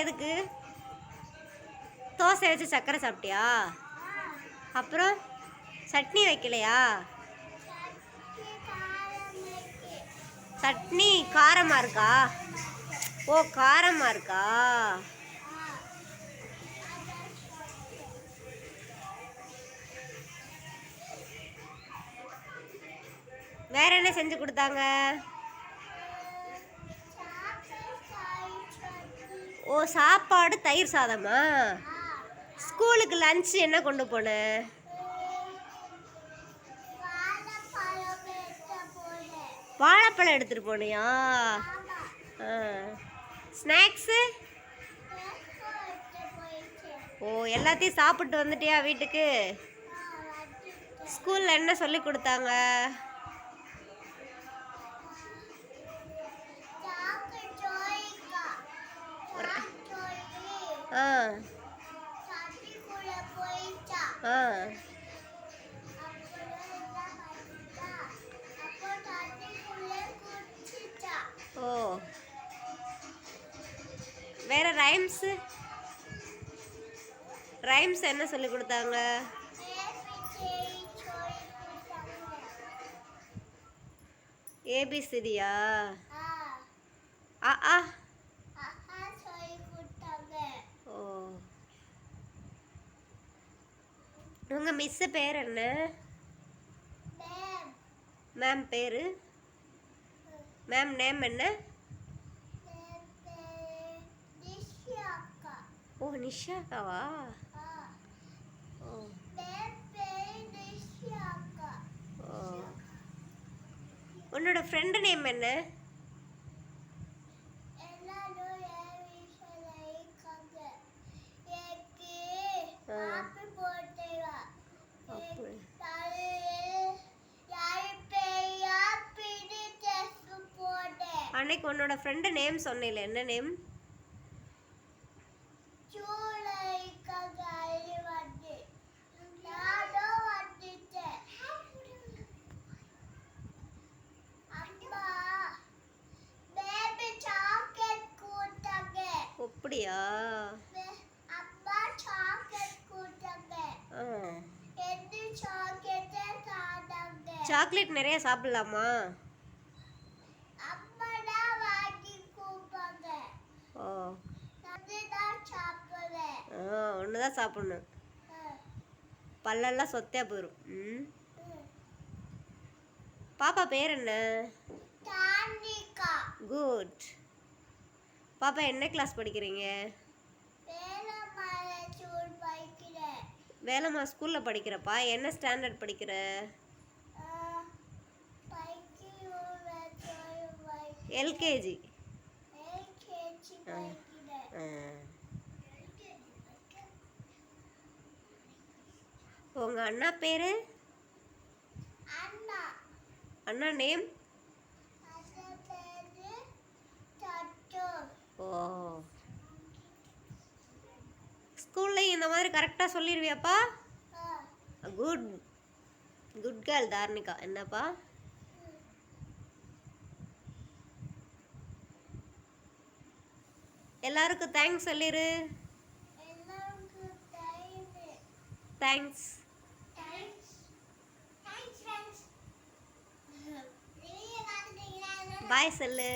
எதுக்கு? தோசை வச்சு சர்க்கரை சாப்பிட்டியா? அப்புறம் சட்னி வைக்கலையா? சட்னி காரமா இருக்கா? ஓ காரமா இருக்கா? வேற என்ன செஞ்சு கொடுத்தாங்க? ஓ சாப்பாடு தயிர் சாதமா? ஸ்கூலுக்கு லஞ்ச் என்ன கொண்டு போன? வாழைப்பழம் எடுத்துட்டு போனியா? ஸ்நாக்ஸு? ஓ எல்லாத்தையும் சாப்பிட்டு வந்துட்டியா வீட்டுக்கு? ஸ்கூலில் என்ன சொல்லி கொடுத்தாங்க? ஆ. ஓ. வேற ரைம்ஸு ரைம்ஸ் என்ன சொல்லி கொடுத்தாங்க? ஏபிசிடியா ஆ ஆ ஓ உங்கள் மிஸ்ஸு பேர் என்ன? மேம் பேர்? மேம் நேம் என்ன? ஓ நிஷாக்காவா? ஓ. ஓ. உன்னோட ஃப்ரெண்டு நேம் என்ன? அன்னைக்கு உன்னோட ஃப்ரெண்டு நேம் சொன்னேல என்ன நேம் அப்படியா? அப்பா சாக்லேட் கூட்டாங்க. ஆ. சாக்லேட் நிறைய சாப்பிடலாமா? ஓ. ஆ ஒன்று தான் சாப்பிடணும் பல்லெல்லாம் சொத்தையா போயிடும் ம். பாப்பா பேர் என்ன? குட் பாப்பா என்ன கிளாஸ் படிக்கிறீங்க? வேலைம்மா ஸ்கூலில் படிக்கிறப்பா. என்ன ஸ்டாண்டர்ட் படிக்கிற? பைக்கிறேன் உங்கள் அண்ணா பேர் அண்ணா நேம் ஓ ஸ்கூல்லையும் இந்த மாதிரி கரெக்டாக சொல்லிடுவியாப்பா குட் குட் கேர்ள் தார்னிகா என்னப்பா எல்லாருக்கும் தேங்க்ஸ் சொல்லிடு தேங்க்ஸ் பாய் சொல்லு.